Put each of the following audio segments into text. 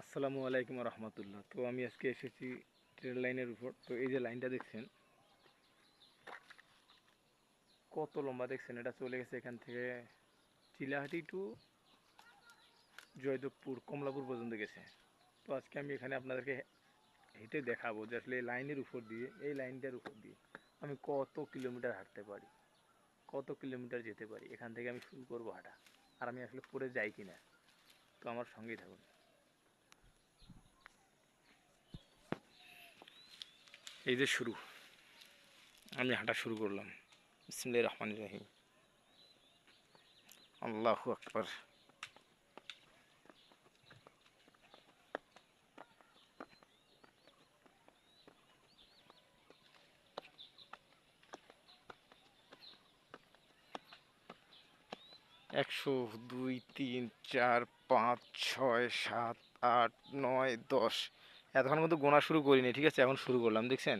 আসসালামু আলাইকুম রহমতুল্লাহ। তো আমি আজকে এসেছি ট্রেন লাইনের উপর। তো এই যে লাইনটা দেখছেন, কত লম্বা দেখছেন, এটা চলে গেছে এখান থেকে চিলাহাটি টু জয়দেবপুর, কমলাপুর পর্যন্ত গেছে। তো আজকে আমি এখানে আপনাদেরকে হেঁটে দেখাবো যে আসলে এই লাইনের উপর দিয়ে, এই লাইনটার উপর দিয়ে আমি কত কিলোমিটার হাঁটতে পারি, কত কিলোমিটার যেতে পারি, এখান থেকে আমি শুরু করব হাঁটা। আর আমি আসলে পরে যাই কিনা, তো আমার সঙ্গেই থাকুন। এই যে শুরু, আমি হাঁটা শুরু করলাম। বিসমুল্লাহ রহমান রাহিম। আল্লাহু আকবর। একশো দুই, তিন, চার, পাঁচ, ছয়, সাত, আট, নয়, দশ এতক্ষণ মতো গোনা শুরু করিনি, ঠিক আছে? এখন শুরু করলাম, দেখছেন?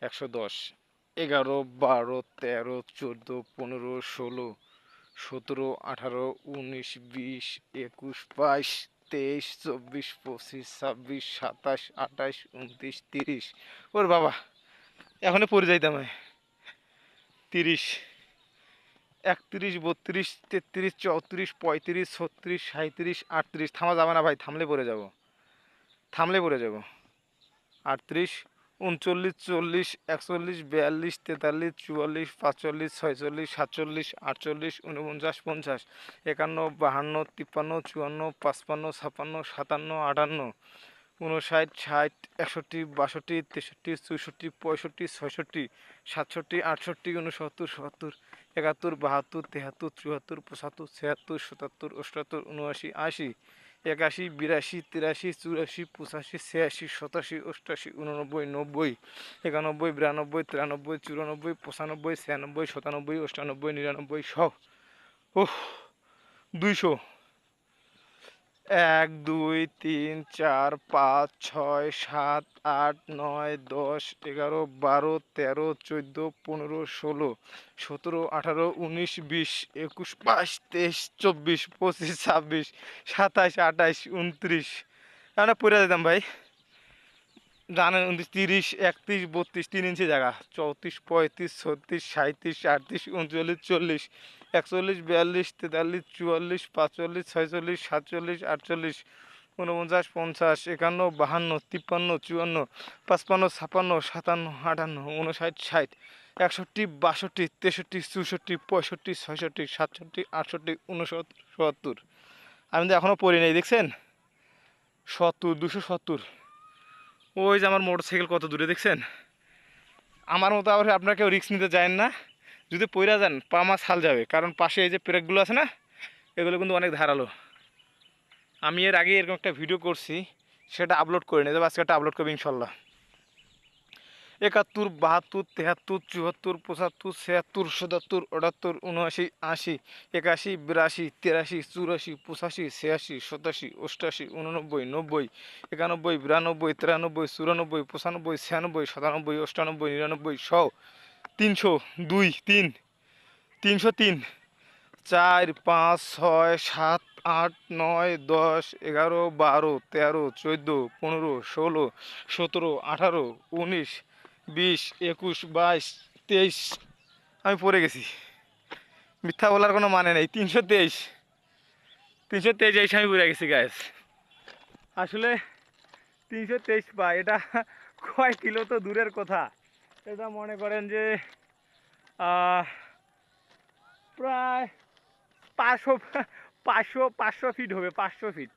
একশো দশ, এগারো, বারো, তেরো, চোদ্দ, পনেরো, ষোলো, সতেরো, আঠারো, উনিশ, বিশ, একুশ, বাইশ, তেইশ, চব্বিশ, পঁচিশ, ছাব্বিশ, সাতাশ, আঠাশ, উনত্রিশ, তিরিশ। ওর বাবা, এখনই পড়ে যাইতাম। তিরিশ, একত্রিশ, বত্রিশ, তেত্রিশ, চৌত্রিশ, পঁয়ত্রিশ, ছত্রিশ সাঁত্রিশ আটত্রিশ। থামা যাবে না ভাই, থামলে পড়ে যাব। থামলে পড়ে যাব। আটত্রিশ, উনচল্লিশ, চল্লিশ, একচল্লিশ, বিয়াল্লিশ, তেতাল্লিশ, চুয়াল্লিশ, পাঁচচল্লিশ, ছয়চল্লিশ, সাতচল্লিশ, আটচল্লিশ উনপঞ্চাশ পঞ্চাশ, একান্ন, বাহান্ন, তিপ্পান্ন, চুয়ান্ন, পাঁচপান্ন, ছাপ্পান্ন, সাতান্ন, আটান্ন উনষাট ষাট, একষট্টি, বাষট্টি, তেষট্টি, চৌষট্টি, পঁয়ষট্টি, ছয়ষট্টি, সাতষট্টি, আটষট্টি উনসত্তর সত্তর, একাত্তর, বাহাত্তর, তেহাত্তর, চুয়াত্তর, পঁচাত্তর, ছিয়াত্তর সাতাত্তর অষ্টাত্তর উনআশি, আশি একাশি, বিরাশি, তিরাশি, চুরাশি, পঁচাশি, ছিয়াশি, সাতাশি, অষ্টাশি উননব্বই নব্বই, একানব্বই, বিরানব্বই, তিরানব্বই, চুরানব্বই, পঁচানব্বই, ছিয়ানব্বই, সাতানব্বই, অষ্টানব্বই, নিরানব্বই, সব। ওহ দুইশো। এক, দুই, তিন, চার, পাঁচ, ছয়, সাত, আট, নয়, দশ, এগারো, বারো, তেরো, চোদ্দ, পনেরো, ষোলো, সতেরো, আঠারো, উনিশ, বিশ, একুশ, বাইশ, তেইশ, চব্বিশ, পঁচিশ, ছাব্বিশ সাতাশ আঠাশ উনত্রিশ। আমরা পড়ে যেতাম ভাই। জানেন, উনত্রিশ, তিরিশ, একত্রিশ, বত্রিশ, তিন ইঞ্চি জায়গা। চৌত্রিশ, পঁয়ত্রিশ, ছত্রিশ সাঁত্রিশ আটত্রিশ, উনচল্লিশ, চল্লিশ একচল্লিশ, বিয়াল্লিশ, তেতাল্লিশ, চুয়াল্লিশ, পাঁচচল্লিশ, ছয়চল্লিশ, সাতচল্লিশ, আটচল্লিশ উনপঞ্চাশ পঞ্চাশ, একান্ন, বাহান্ন, তিপ্পান্ন, চুয়ান্ন, পাঁচপান্ন ছাপান্ন সাতান্ন, আটান্ন উনষাট ষাট, একষট্টি, বাষট্টি, তেষট্টি, চৌষট্টি, পঁয়ষট্টি, ছয়ষট্টি, সাতষট্টি, আটষট্টি উনসত্তর সত্তর। আমি তো এখনও পড়ি নাই, দেখছেন? সত্তর, দুশো সত্তর। ওই যে আমার মোটর সাইকেল কত দূরে, দেখছেন? আমার মতো আবার আপনার কেউ রিস্ক নিতে যায় না। যদি পইরা যান, পা মাছ হাল যাবে। কারণ পাশে এই যে পেরেকগুলো আছে না, এগুলো কিন্তু অনেক ধারালো। আমি এর আগে এরকম একটা ভিডিও করছি, সেটা আপলোড করে নিয়ে যাব আজকে একটা আপলোড করব ইনশাল্লাহ একাত্তর, বাহাত্তর, তেহাত্তর, চুয়াত্তর, পঁচাত্তর, ছিয়াত্তর, সাতাত্তর, আটাত্তর, উনআশি, আশি, একাশি, বিরাশি, তিরাশি, চুরাশি, পঁচাশি, ছিয়াশি, সাতাশি, অষ্টাশি, উননব্বই, নব্বই, একানব্বই, বিরানব্বই, তিরানব্বই, চুরানব্বই, পঁচানব্বই, ছিয়ানব্বই, সাতানব্বই, অষ্টানব্বই, নিরানব্বই শ তিনশো দুই, তিন, তিনশো তিন, চার, পাঁচ, ছয়, সাত, আট, নয়, দশ, এগারো, বারো, তেরো, চোদ্দ, পনেরো, ষোলো, সতেরো, আঠারো, উনিশ, বিশ, একুশ, বাইশ, তেইশ। আমি পড়ে গেছি। মিথ্যা বলার কোনো মানে নেই। তিনশো তেইশ। তিনশো তেইশ এসে আমি পড়ে গেছি গ্যাস আসলে তিনশো তেইশ পা এটা কয় কিলো তো দূরের কথা। এটা মনে করেন যে প্রায় পাঁচশো পাঁচশো পাঁচশো ফিট হবে, পাঁচশো ফিট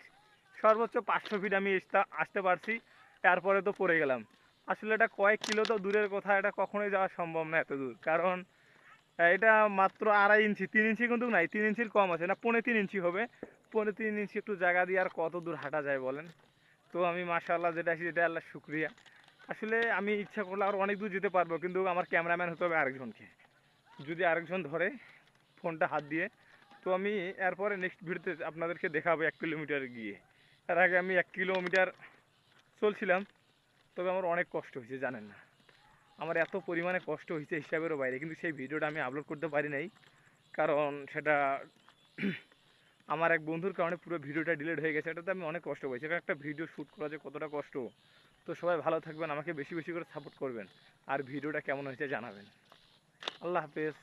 সর্বোচ্চ পাঁচশো ফিট আমি আসতে- পারছি, তারপরে তো পড়ে গেলাম। আসলে এটা কয়েক কিলো তো দূরের কথা, এটা কখনোই যাওয়া সম্ভব না এত দূর। কারণ, এটা মাত্র আড়াই ইঞ্চি, তিন ইঞ্চি কিন্তু নাই, তিন ইঞ্চির কম আছে, না পৌনে তিন ইঞ্চি হবে। পৌনে তিন ইঞ্চি একটু জায়গা দিয়ে আর কত দূর হাঁটা যায় বলেন? তো আমি মাশাআল্লাহ যেটা আছি এটা আল্লাহ শুক্রিয়া। আসলে আমি ইচ্ছা করলে আর অনেক দূর যেতে পারব, কিন্তু আমার ক্যামেরাম্যান হতে হবে আরেকজনকে। যদি আরেকজন ধরে ফোনটা হাত দিয়ে, তো আমি এরপরে নেক্সট ভিডিওতে আপনাদেরকে দেখাবো এক কিলোমিটার গিয়ে। এর আগে আমি এক কিলোমিটার চলছিলাম, তবে আমার অনেক কষ্ট হয়েছে, জানেন না। আমার এত পরিমাণে কষ্ট হয়েছে হিসাবেরও বাইরে, কিন্তু সেই ভিডিওটা আমি আপলোড করতে পারি নাই, কারণ সেটা আমার এক বন্ধুর কারণে পুরো ভিডিওটা ডিলেট হয়ে গেছে, এটাতে আমি অনেক কষ্ট পাইছি। কারণ একটা ভিডিও শ্যুট করা যে কতটা কষ্ট। তো সবাই ভালো থাকবেন, আমাকে বেশি বেশি করে সাপোর্ট করবেন। আর ভিডিওটা কেমন হয়েছে জানাবেন। আল্লাহ হাফেজ।